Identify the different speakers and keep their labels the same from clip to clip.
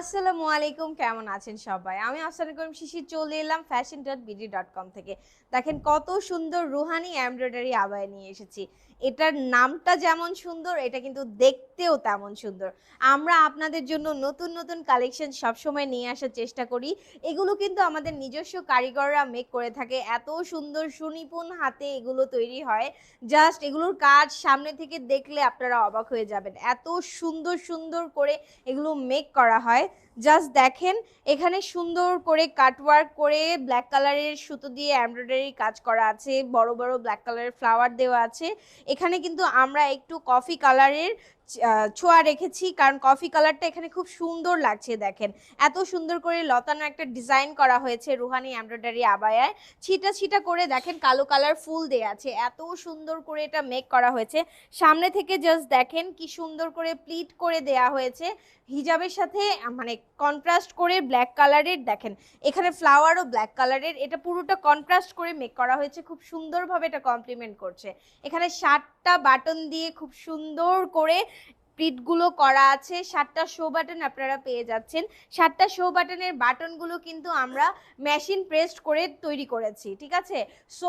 Speaker 1: আসসালামু আলাইকুম, কেমন আছেন সবাই? আমি আফসানা করিম শিশির, চলে এলাম fashion dot BD dot com থেকে। দেখেন কত সুন্দর রুহানি এমব্রয়ডারি আবায় নিয়ে এসেছি। এটার নামটা যেমন সুন্দর, এটা কিন্তু দেখতেও তেমন সুন্দর। আমরা আপনাদের জন্য নতুন নতুন কালেকশন সবসময় নিয়ে আসার চেষ্টা করি। এগুলো কিন্তু আমাদের নিজস্ব কারিগররা মেক করে থাকে। এত সুন্দর সুনিপুণ হাতে এগুলো তৈরি হয়। জাস্ট এগুলোর কাজ সামনে থেকে দেখলে আপনারা অবাক হয়ে যাবেন। এত সুন্দর সুন্দর করে এগুলো মেক করা হয়। জাস্ট দেখেন, এখানে সুন্দর করে কাটওয়ার্ক করে ব্ল্যাক কালারের সুতো দিয়ে এমব্রয়ডারি কাজ করা আছে, বড় বড় ব্ল্যাক কালারের ফ্লাওয়ার দেওয়া আছে। এখানে কিন্তু আমরা একটু কফি কালারের ছোঁয়া রেখেছি, কারণ কফি কালারটা এখানে খুব সুন্দর লাগছে দেখেন। এত সুন্দর করে লতানো একটা ডিজাইন করা হয়েছে রুহানি এমব্রয়ডারি আবায়ায়। ছিটা ছিটা করে দেখেন কালো কালার ফুল দেয়া আছে। এত সুন্দর করে এটা মেক করা হয়েছে। সামনে থেকে জাস্ট দেখেন কি সুন্দর করে প্লিট করে দেয়া হয়েছে। হিজাবের সাথে মানে কন্ট্রাস্ট করে ব্ল্যাক কালারের দেখেন, এখানে ফ্লাওয়ারও ব্ল্যাক কালারের এটা পুরোটা কন্ট্রাস্ট করে মেক করা হয়েছে। খুব সুন্দরভাবে এটা কমপ্লিমেন্ট করছে। এখানে ষাটটা বাটন দিয়ে খুব সুন্দর করে প্রিটগুলো করা আছে, সাতটা শো বাটন আপনারা পেয়ে যাচ্ছেন। সাতটা শো বাটনের বাটনগুলো কিন্তু আমরা মেশিন প্রেসড করে তৈরি করেছি, ঠিক আছে? সো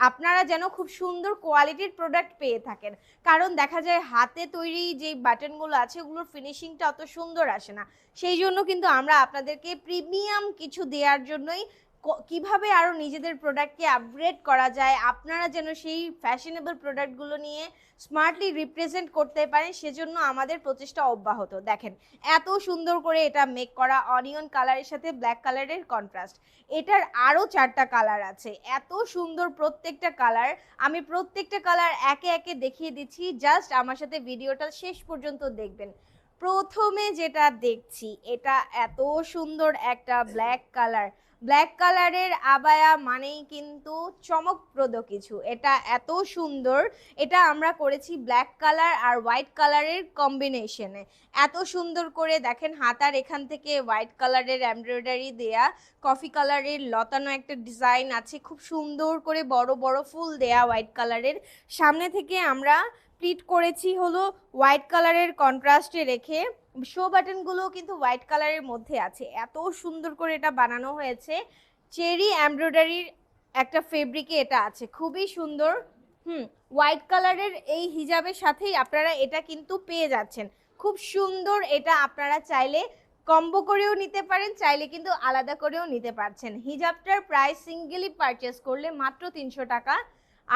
Speaker 1: আপনারা যেন খুব সুন্দর কোয়ালিটির প্রোডাক্ট পেয়ে থাকেন। কারণ দেখা যায় হাতে তৈরি যে বাটনগুলো আছে, ওগুলোর ফিনিশিংটা অত সুন্দর আসে না। সেই জন্য কিন্তু আমরা আপনাদেরকে প্রিমিয়াম কিছু দেওয়ার জন্যই কীভাবে আরও নিজেদের প্রোডাক্টকে আপগ্রেড করা যায়, আপনারা যেন সেই ফ্যাশনেবল প্রোডাক্টগুলো নিয়ে স্মার্টলি রিপ্রেজেন্ট করতে পারেন, সেজন্য আমাদের প্রচেষ্টা অব্যাহত। দেখেন, এত সুন্দর করে এটা মেক করা অনিয়ন কালারের সাথে ব্ল্যাক কালারের কন্ট্রাস্ট এটার আরও চারটা কালার আছে। এত সুন্দর প্রত্যেকটা কালার আমি প্রত্যেকটা কালার একে একে দেখিয়ে দিচ্ছি। জাস্ট আমার সাথে ভিডিওটা শেষ পর্যন্ত দেখবেন। প্রথমে যেটা দেখছি, এটা এত সুন্দর একটা ব্ল্যাক কালার ব্ল্যাক কালারের আবায়া মানেই কিন্তু চমকপ্রদ কিছু। এটা এত সুন্দর, এটা আমরা করেছি ব্ল্যাক কালার আর হোয়াইট কালারের কম্বিনেশনে এত সুন্দর করে দেখেন হাতার এখান থেকে হোয়াইট কালারের এমব্রয়ডারি দেয়া কফি কালারের লতানো একটা ডিজাইন আছে, খুব সুন্দর করে বড় বড় ফুল দেয়া হোয়াইট কালারের সামনে থেকে আমরা প্লিট করেছি হলো হোয়াইট কালারের কন্ট্রাস্টে রেখে শো বাটনগুলো কিন্তু হোয়াইট কালারের মধ্যে আছে। এত সুন্দর করে এটা বানানো হয়েছে। চেরি এমব্রয়ডারির একটা ফেব্রিকে এটা আছে। খুবই সুন্দর। হুম হোয়াইট কালারের এই হিজাবের সাথেই আপনারা এটা কিন্তু পেয়ে যাচ্ছেন। খুব সুন্দর এটা আপনারা চাইলে কম্বো করেও নিতে পারেন, চাইলে কিন্তু আলাদা করেও নিতে পারছেন। হিজাবটার প্রাইস সিঙ্গেলি পারচেস করলে মাত্র তিনশো টাকা।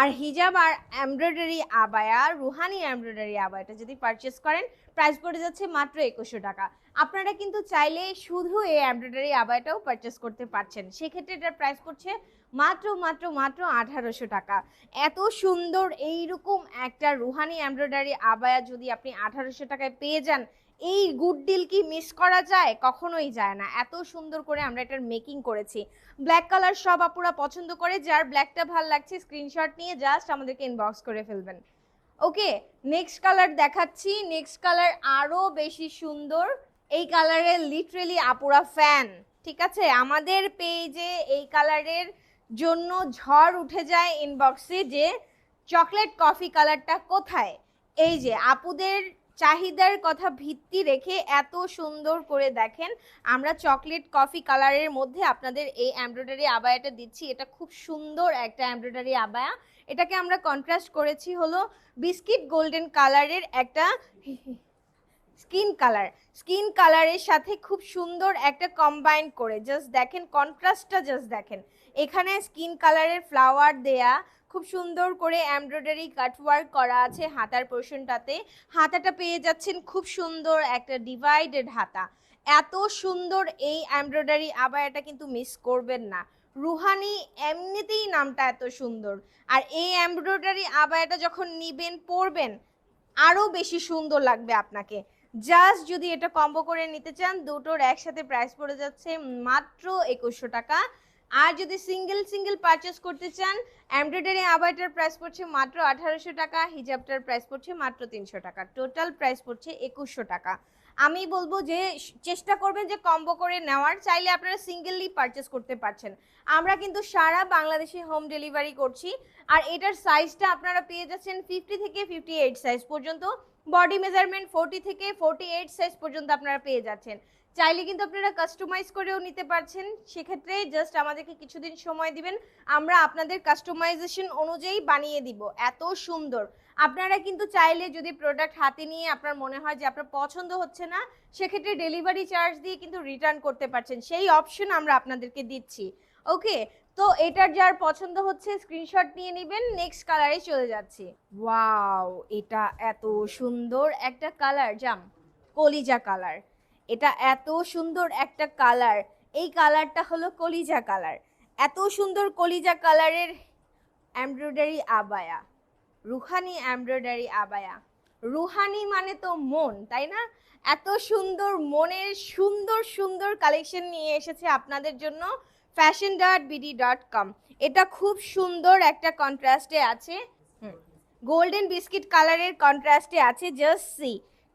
Speaker 1: আর হিজাব আর এমব্রয়ডারি আবায়া, রুহানি এমব্রয়ডারি আবায়াটা যদি পারচেস করেন প্রাইস পড়ে যাচ্ছে মাত্র একুশশো টাকা। আপনারা কিন্তু চাইলে শুধু এই এমব্রয়ডারি আবায়াটাও পারচেস করতে পারছেন। সেক্ষেত্রে এটার প্রাইস পড়ছে মাত্র মাত্র মাত্র আঠারোশো টাকা। এত সুন্দর, এইরকম একটা রুহানি এমব্রয়ডারি আবায়া যদি আপনি আঠারোশো টাকায় পেয়ে যান এই গুড ডিল কি মিস করা যায়? কখনোই যায় না। এত সুন্দর করে আমরা এটার মেকিং করেছি। ব্ল্যাক কালার সব আপুরা পছন্দ করে, যার ব্ল্যাকটা ভালো লাগছে স্ক্রিনশট নিয়ে জাস্ট আমাদেরকে ইনবক্স করে ফেলবেন। ওকে নেক্সট কালার দেখাচ্ছি। নেক্সট কালার আরও বেশি সুন্দর। এই কালারের লিটারেলি আপুরা ফ্যান ঠিক আছে? আমাদের পেজে এই কালারের জন্য ঝড় উঠে যায় ইনবক্সে যে চকলেট কফি কালারটা কোথায়? এই যে, আপুদের চাহিদার কথা ভিত্তি রেখে এত সুন্দর করে দেখেন। আমরা চকলেট কফি কালারের মধ্যে আপনাদের এই এমব্রয়ডারি আবায়াটা দিচ্ছি। এটা খুব সুন্দর একটা এমব্রয়ডারি আবায়া। এটাকে আমরা কন্ট্রাস্ট করেছি হলো বিস্কিট গোল্ডেন কালারের একটা স্কিন কালার। স্কিন কালারের সাথে খুব সুন্দর একটা কম্বাইন করে জাস্ট দেখেন কন্ট্রাস্টটা জাস্ট দেখেন। এখানে স্কিন কালারের ফ্লাওয়ার দেয়া, খুব সুন্দর করে এমব্রয়ডারি কাটওয়ার্ক করা আছে হাতার পোর্শনটাতে। হাতাটা পেয়ে যাচ্ছেন খুব সুন্দর একটা ডিভাইডেড হাতা। এত সুন্দর এই এমব্রয়ডারি আবার এটা কিন্তু মিস করবেন না। রুহানি এমনিতেই নামটা এত সুন্দর। আর এই এমব্রয়ডারি আবায়াটা যখন নিবেন, পরবেন, আরও বেশি সুন্দর লাগবে আপনাকে। জাস্ট যদি এটা কম্বো করে নিতে চান, দুটোর একসাথে প্রাইস পড়ে যাচ্ছে মাত্র একুশশো টাকা। আর যদি সিঙ্গেল সিঙ্গেল পারচেস করতে চান এমব্রয়ডারি আবাইটার প্রাইস পড়ছে মাত্র আঠারোশো টাকা হিজাবটার প্রাইস পড়ছে মাত্র তিনশো টাকা। টোটাল প্রাইস পড়ছে একুশশো টাকা। আমি বলব যে চেষ্টা করবেন যে কম্বো করে নেওয়ার। চাইলে আপনারা সিঙ্গেললি পারচেস করতে পারছেন। আমরা কিন্তু সারা বাংলাদেশে হোম ডেলিভারি করছি। আর এটার সাইজটা আপনারা পেয়ে যাচ্ছেন ফিফটি থেকে ফিফটি এইট সাইজ পর্যন্ত। বডি মেজারমেন্ট ফোর্টি থেকে ফোর্টি এইট সাইজ পর্যন্ত আপনারা পেয়ে যাচ্ছেন। চাইলে কিন্তু আপনারা কাস্টমাইজ করেও নিতে পারছেন। সেক্ষেত্রে জাস্ট আমাদেরকে কিছুদিন সময় দিবেন। আমরা আপনাদের কাস্টমাইজেশন অনুযায়ী বানিয়ে দিব। এত সুন্দর। আপনারা কিন্তু চাইলে যদি প্রোডাক্ট হাতে নিয়ে আপনার মনে হয় যে আপনার পছন্দ হচ্ছে না, সেক্ষেত্রে ডেলিভারি চার্জ দিয়ে কিন্তু রিটার্ন করতে পারছেন। সেই অপশন আমরা আপনাদেরকে দিচ্ছি। ওকে তো এটার যার পছন্দ হচ্ছে স্ক্রিনশট নিয়ে নেবেন নেক্সট কালারে চলে যাচ্ছি। ওয়াও এটা এত সুন্দর একটা কালার জাম, কলিজা কালার এটা এত সুন্দর একটা কালার এই কালারটা হলো কলিজা কালার এত সুন্দর কলিজা কালারের এমব্রয়ডারি আবায়া। রুহানি এমব্রয়ডারি আবায়া। রুহানি মানে তো মন, তাই না? এত সুন্দর মনের সুন্দর সুন্দর কালেকশন নিয়ে এসেছে আপনাদের জন্য। Fashion dot BD dot com এটা খুব সুন্দর একটা কন্ট্রাস্টে আছে। গোল্ডেন বিস্কিট কালারের কন্ট্রাস্টে আছে জাস্ট সি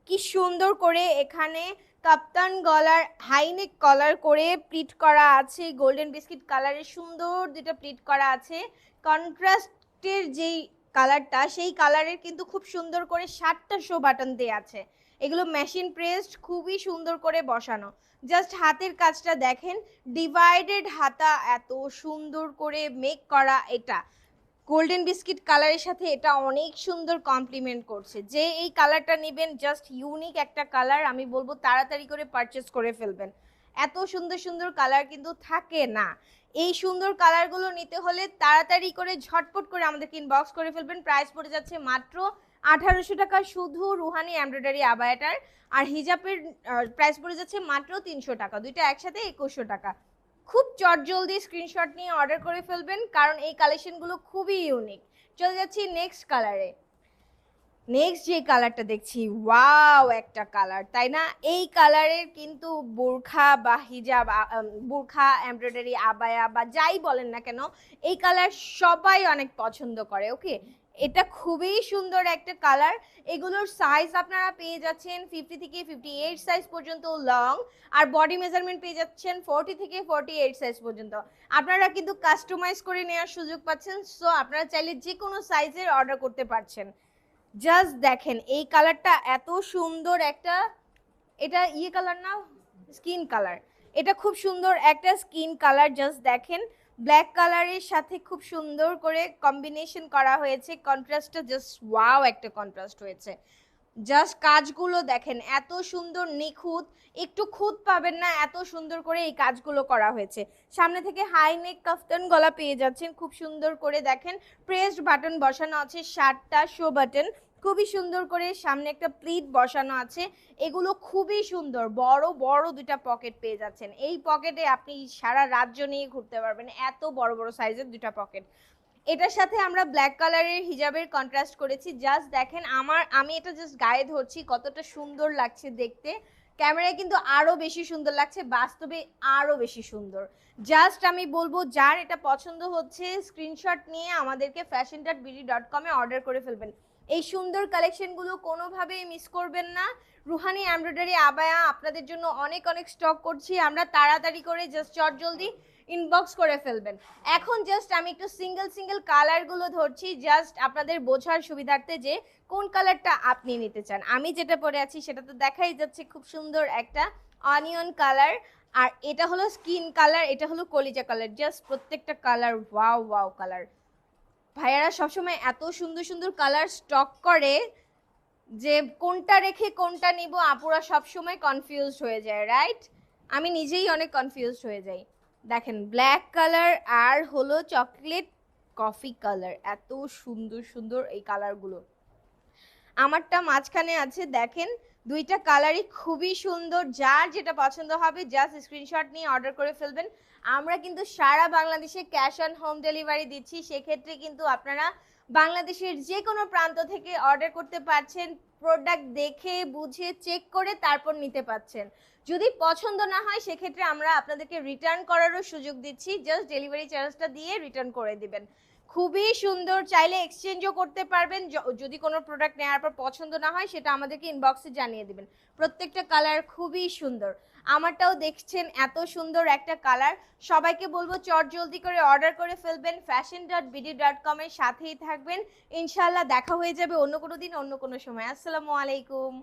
Speaker 1: কি সুন্দর করে এখানে কাপ্তান গলার হাইনেক কলার করে প্লিট করা আছে। গোল্ডেন বিস্কিট কালারের সুন্দর দুটো প্লিট করা আছে। কন্ট্রাস্টের যেই কালারটা সেই কালারের কিন্তু খুব সুন্দর করে সাতটা শো বাটন দেওয়া আছে। এগুলো মেশিন প্রেসড খুবই সুন্দর করে বসানো। জাস্ট হাতের কাজটা দেখেন ডিভাইডেড হাতা এত সুন্দর করে মেক করা এটা। গোল্ডেন বিস্কিট কালারের সাথে এটা অনেক সুন্দর কমপ্লিমেন্ট করছে। যে এই কালারটা নেবেন জাস্ট ইউনিক একটা কালার আমি বলব তাড়াতাড়ি করে পারচেস করে ফেলবেন। এত সুন্দর সুন্দর কালার কিন্তু থাকে না। এই সুন্দর কালারগুলো নিতে হলে তাড়াতাড়ি করে ঝটপট করে আমাদেরকে ইনবক্স করে ফেলবেন। প্রাইস পড়ে যাচ্ছে মাত্র আঠারোশো টাকা শুধু রুহানি এমব্রয়ডারি আবায়াটার, আর হিজাবের প্রাইস পড়ে যাচ্ছে মাত্র তিনশো টাকা। দুইটা একসাথে একুশশো টাকা। খুব চটজলদি স্ক্রিনশট নিয়ে অর্ডার করে ফেলবেন, কারণ এই কালেকশনগুলো খুবই ইউনিক চলে যাচ্ছি নেক্সট কালারে নেক্সট যে কালারটা দেখছি ওয়াও একটা কালার তাই না? এই কালারের কিন্তু বোরখা বা হিজাব বোরখা, এমব্রয়ডারি, আবায়া বা যাই বলেন না কেন, এই কালার সবাই অনেক পছন্দ করে ওকে এটা খুবই সুন্দর একটা কালার এগুলোর সাইজ আপনারা পেয়ে যাচ্ছেন ফিফটি থেকে ফিফটি এইট সাইজ পর্যন্ত লং আর বডি মেজারমেন্ট পেয়ে যাচ্ছেন ফোরটি থেকে ফোরটি এইট সাইজ পর্যন্ত। আপনারা কিন্তু কাস্টমাইজ করে নেওয়ার সুযোগ পাচ্ছেন সো আপনারা চাইলে যে কোনো সাইজের অর্ডার করতে পারছেন। জাস্ট দেখেন, এই কালারটা এত সুন্দর একটা, এটা ইয়ে কালার না? স্কিন কালার এটা খুব সুন্দর একটা স্কিন কালার জাস্ট দেখেন। ব্ল্যাক কালারের সাথে খুব সুন্দর করে কম্বিনেশন করা হয়েছে। কন্ট্রাস্টটা জাস্ট ওয়াও একটা কন্ট্রাস্ট হয়েছে। জাস্ট কাজগুলো দেখেন, এত সুন্দর নিখুঁত। একটু খুঁত পাবেন না, এত সুন্দর করে এই কাজগুলো করা হয়েছে। সামনে থেকে হাই নেক কাফতান গলা পেয়ে যাচ্ছেন। খুব সুন্দর করে দেখেন প্রেসড বাটন বসানো আছে ষাটটা শো বাটন খুবই সুন্দর করে সামনে একটা প্লিট বসানো আছে। এগুলো খুবই সুন্দর। বড় বড় দুটা পকেট পেয়ে যাচ্ছেন। এই পকেটে আপনি সারা রাজ্য নিয়ে ঘুরতে পারবেন। এত বড় বড় সাইজের দুটা পকেট। এটার সাথে আমরা ব্ল্যাক কালারের হিজাবের কন্ট্রাস্ট করেছি। জাস্ট দেখেন আমার, আমি এটা জাস্ট গায়ে ধরছি, কতটা সুন্দর লাগছে দেখতে। ক্যামেরায় কিন্তু আরও বেশি সুন্দর লাগছে, বাস্তবে আরও বেশি সুন্দর। জাস্ট আমি বলব, যার এটা পছন্দ হচ্ছে স্ক্রিনশট নিয়ে আমাদেরকে ফ্যাশন ডট বিডি ডট কমে অর্ডার করে ফেলবেন। এই সুন্দর কালেকশনগুলো কোনোভাবেই মিস করবেন না। রুহানি এমব্রয়ডারি আবায়া, আপনাদের জন্য অনেক অনেক স্টক করছি। আমরা তাড়াতাড়ি করে জাস্ট চট জলদি ইনবক্স করে ফেলবেন। এখন জাস্ট আমি একটু সিঙ্গেল সিঙ্গেল কালারগুলো ধরছি জাস্ট আপনাদের বোঝার সুবিধার্থে যে কোন কালারটা আপনি নিতে চান। আমি যেটা পরে আছি, সেটা তো দেখাই যাচ্ছে খুব সুন্দর একটা অনিয়ন কালার আর এটা হলো স্কিন কালার এটা হলো কলিজা কালার জাস্ট প্রত্যেকটা কালার ওয়াও ওয়াও কালার ভাইয়ারা সবসময় এত সুন্দর সুন্দর কালার স্টক করে যে কোনটা রেখে কোনটা নিব, আপুরা সবসময় কনফিউজড হয়ে যায় রাইট আমি নিজেই অনেক কনফিউজড হয়ে যাই। দেখেন ব্ল্যাক কালার আর হলো চকলেট কফি কালার এত সুন্দর সুন্দর এই কালারগুলো আমারটা মাঝখানে আছে, দেখেন দুইটা কালারই খুবই সুন্দর। যার যেটা পছন্দ হবে জাস্ট স্ক্রিনশট নিয়ে অর্ডার করে ফেলবেন। আমরা কিন্তু সারা বাংলাদেশে ক্যাশ অন হোম ডেলিভারি দিচ্ছি। সেক্ষেত্রে কিন্তু আপনারা বাংলাদেশের যে কোনো প্রান্ত থেকে অর্ডার করতে পারছেন প্রোডাক্ট দেখে, বুঝে চেক করে তারপর নিতে পারছেন। যদি পছন্দ না হয়, সেক্ষেত্রে আমরা আপনাদেরকে রিটার্ন করারও সুযোগ দিচ্ছি। জাস্ট ডেলিভারি চার্জটা দিয়ে রিটার্ন করে দিবেন। খুবই সুন্দর, চাইলে এক্সচেঞ্জও করতে পারবেন। যদি কোনো প্রোডাক্ট নেওয়ার পর পছন্দ না হয়, সেটা আমাদেরকে ইনবক্সে জানিয়ে দেবেন। প্রত্যেকটা কালার খুবই সুন্দর। আমারটাও দেখছেন এত সুন্দর একটা কালার সবাইকে বলব, চট জলদি করে অর্ডার করে ফেলবেন। ফ্যাশন ডট বিডি ডট কমের সাথেই থাকবেন। ইনশাল্লাহ দেখা হয়ে যাবে অন্য কোনো দিন, অন্য কোনো সময়। আসসালামু আলাইকুম।